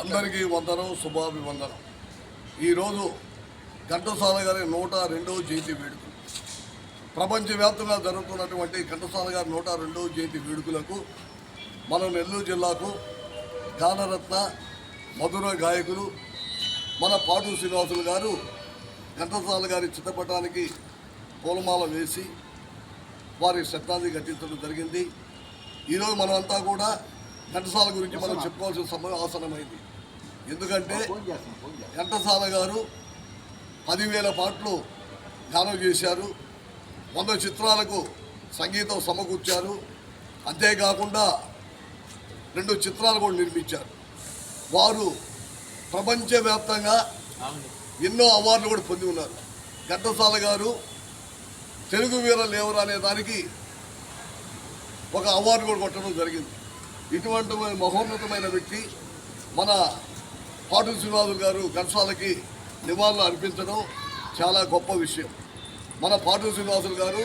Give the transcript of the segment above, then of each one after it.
అందరికీ వందనం శుభాభివందనం. ఈరోజు ఘంటసాల గారి నూట రెండవ జయంతి వేడుకలు. ప్రపంచవ్యాప్తంగా జరుగుతున్నటువంటి ఘంటసాల గారి నూట రెండవ జయంతి వేడుకలకు మన నెల్లూరు జిల్లాకు గానరత్న మధుర గాయకులు మన పాటు శ్రీనివాసులు గారు ఘంటసాల గారి చిత్రపటానికి పూలమాల వేసి వారి శ్రద్ధాంజలి ఘటించడం జరిగింది. ఈరోజు మనమంతా కూడా ఘంటసాల గురించి మనం చెప్పుకోవాల్సిన సమయం ఆసనమైంది ఎందుకంటే ఘంటసాల గారు పదివేల పాటలు గానం చేశారు. వంద చిత్రాలకు సంగీతం సమకూర్చారు. అంతేకాకుండా రెండు చిత్రాలు కూడా నిర్మించారు. వారు ప్రపంచవ్యాప్తంగా ఎన్నో అవార్డులు కూడా పొంది ఉన్నారు. ఘంటసాల గారు తెలుగు వీర లేవరు అనే దానికి ఒక అవార్డు కూడా కొట్టడం జరిగింది. ఇటువంటి మహోన్నతమైన వ్యక్తి మన పాటు శ్రీనివాసులు గారు ఘంటసాలకి నివాళులు అర్పించడం చాలా గొప్ప విషయం. మన పాటు శ్రీనివాసులు గారు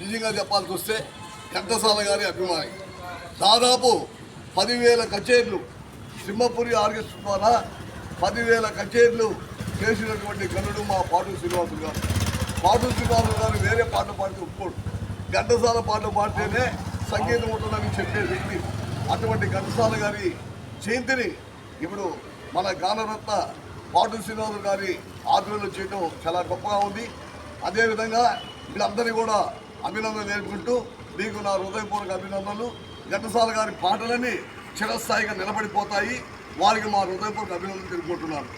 నిజంగా చెప్పాల్సి వస్తే ఘంటసాల గారి అభిమాని. దాదాపు పదివేల కచేరీలు సింహపురి ఆర్కెస్ట్రా ద్వారా పదివేల కచేరీలు చేసినటువంటి గనుడు మా పాటు శ్రీనివాసులు గారు. పాటు శ్రీనివాసులు గారు వేరే పాటలు పాడితే ఒప్పుకోడు. ఘంటసాల పాటలు పాడితేనే సంగీతం ఉంటుందని చెప్పే వ్యక్తి. అటువంటి ఘనశాల గారి జయంతిని ఇప్పుడు మన గానరత్న పాటు శ్రీనివాసు గారి ఆధ్వర్యంలో చేయడం చాలా గొప్పగా ఉంది. అదేవిధంగా వీళ్ళందరినీ కూడా అభినందనలు నేర్పుకుంటూ మీకు నా హృదయపూర్వక అభినందనలు. ఘంటసాల గారి పాటలన్నీ చిరస్థాయిగా నిలబడిపోతాయి. వారికి మా హృదయపూర్వక అభినందనలు తెలుపుకుంటున్నాను.